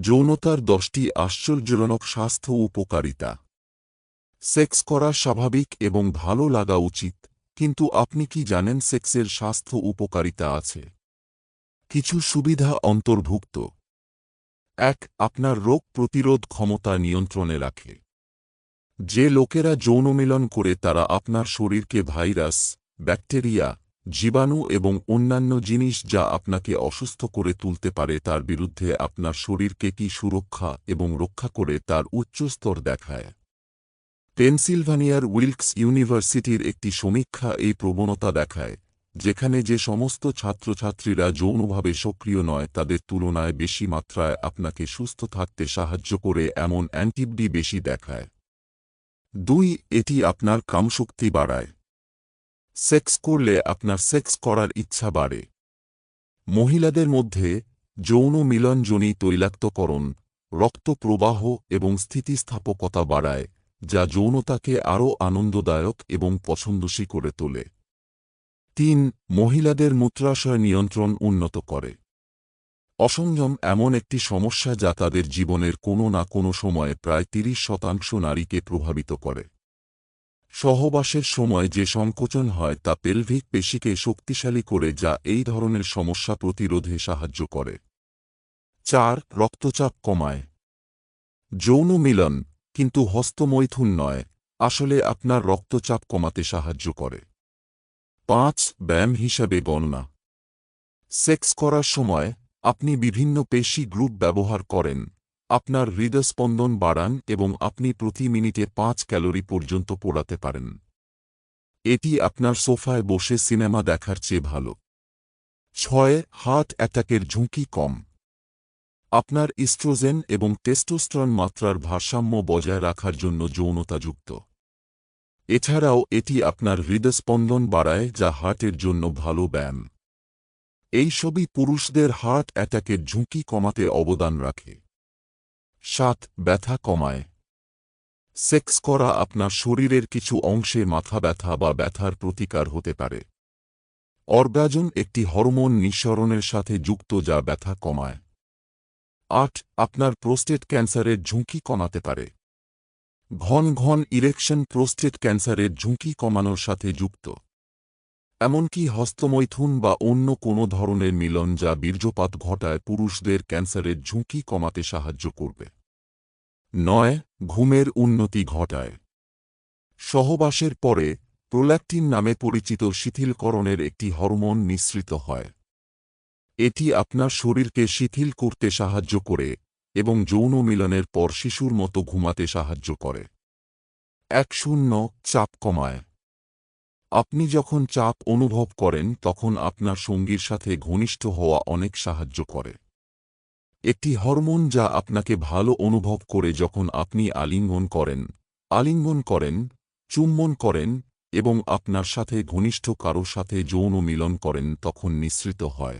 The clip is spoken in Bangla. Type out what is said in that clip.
যৌনতার দশটি আশ্চর্যজনক স্বাস্থ্য উপকারিতা। সেক্স করা স্বাভাবিক এবং ভালো লাগা উচিত, কিন্তু আপনি কি জানেন সেক্সের স্বাস্থ্য উপকারিতা আছে? কিছু সুবিধা অন্তর্ভুক্ত। এক, আপনার রোগ প্রতিরোধ ক্ষমতা নিয়ন্ত্রণে রাখে। যে লোকেরা যৌনমিলন করে তারা আপনার শরীরকে ভাইরাস, ব্যাকটেরিয়া জীবাণু এবং অন্যান্য জিনিস যা আপনাকে অসুস্থ করে তুলতে পারে, তার বিরুদ্ধে আপনার শরীরকে কি সুরক্ষা এবং রক্ষা করে তার উচ্চ স্তর দেখায়। পেনসিলভানিয়ার উইলকস ইউনিভার্সিটির একটি সমীক্ষা এই প্রবণতা দেখায়, যেখানে যে সমস্ত ছাত্রছাত্রীরা যৌনভাবে সক্রিয় নয়, তাদের তুলনায় বেশি মাত্রায় আপনাকে সুস্থ থাকতে সাহায্য করে এমন অ্যান্টিবডি বেশি দেখায়। দুই, এটি আপনার কামশক্তি বাড়ায়। সেক্স করলে আপনার সেক্স করার ইচ্ছা বাড়ে। মহিলাদের মধ্যে যৌন মিলনজনী তৈলাক্তকরণ, রক্ত প্রবাহ এবং স্থিতিস্থাপকতা বাড়ায়, যা যৌনতাকে আরও আনন্দদায়ক এবং পছন্দসী করে তোলে। তিন, মহিলাদের মূত্রাশয় নিয়ন্ত্রণ উন্নত করে। অসংযম এমন একটি সমস্যা যা তাদের জীবনের কোনো না কোনো সময়ে প্রায় তিরিশ শতাংশ নারীকে প্রভাবিত করে। সহবাসের সময় যে সংকোচন হয় তা পেলভিক পেশিকে শক্তিশালী করে যা এই ধরনের সমস্যা প্রতিরোধে সাহায্য করে। চার, রক্তচাপ কমায়। যৌন মিলন, কিন্তু হস্তমৈথুন নয়, আসলে আপনার রক্তচাপ কমাতে সাহায্য করে। পাঁচ, ব্যায়াম হিসাবে গণনা। সেক্স করার সময় আপনি বিভিন্ন পেশি গ্রুপ ব্যবহার করেন আপনার হৃদস্পন্দন বাড়ান এবং আপনি প্রতি মিনিটে পাঁচ ক্যালোরি পর্যন্ত পোড়াতে পারেন। এটি আপনার সোফায় বসে সিনেমা দেখার চেয়ে ভালো। ছয়, হার্ট অ্যাটাকের ঝুঁকি কম। আপনার ইস্ট্রোজেন এবং টেস্টোস্ট্রন মাত্রার ভারসাম্য বজায় রাখার জন্য যৌনতাযুক্ত। এছাড়াও এটি আপনার হৃদস্পন্দন বাড়ায়, যা হার্টের জন্য ভালো ব্যায়াম। এইসবই পুরুষদের হার্ট অ্যাটাকের ঝুঁকি কমাতে অবদান রাখে। সাত, ব্যথা কমায়। সেক্স করা আপনার শরীরের কিছু অংশে মাথা ব্যথা বা ব্যথার প্রতিকার হতে পারে। অর্গাজন একটি হরমোন নিঃসরণের সাথে যুক্ত যা ব্যথা কমায়। আট, আপনার প্রোস্টেট ক্যান্সারের ঝুঁকি কমাতে পারে। ঘন ঘন ইরেকশন প্রোস্টেট ক্যান্সারের ঝুঁকি কমানোর সাথে যুক্ত। এমনকি হস্তমৈথুন বা অন্য কোনো ধরনের মিলন যা বীর্যপাত ঘটায় পুরুষদের ক্যান্সারের ঝুঁকি কমাতে সাহায্য করবে। নয়, ঘুমের উন্নতি ঘটায়। সহবাসের পরে প্রোল্যাক্টিন নামে পরিচিত শিথিলকরণের একটি হরমোন নিঃসৃত হয়। এটি আপনার শরীরকে শিথিল করতে সাহায্য করে এবং যৌন মিলনের পর শিশুর মতো ঘুমাতে সাহায্য করে। এক শূন্য চাপ কমায়। আপনি যখন চাপ অনুভব করেন, তখন আপনার সঙ্গীর সাথে ঘনিষ্ঠ হওয়া অনেক সাহায্য করে। একটি হরমোন যা আপনাকে ভালো অনুভব করে যখন আপনি আলিঙ্গন করেন। আলিঙ্গন করেন, চুম্বন করেন এবং আপনার সাথে ঘনিষ্ঠ কারও সাথে যৌন মিলন করেন তখন নিঃসৃত হয়।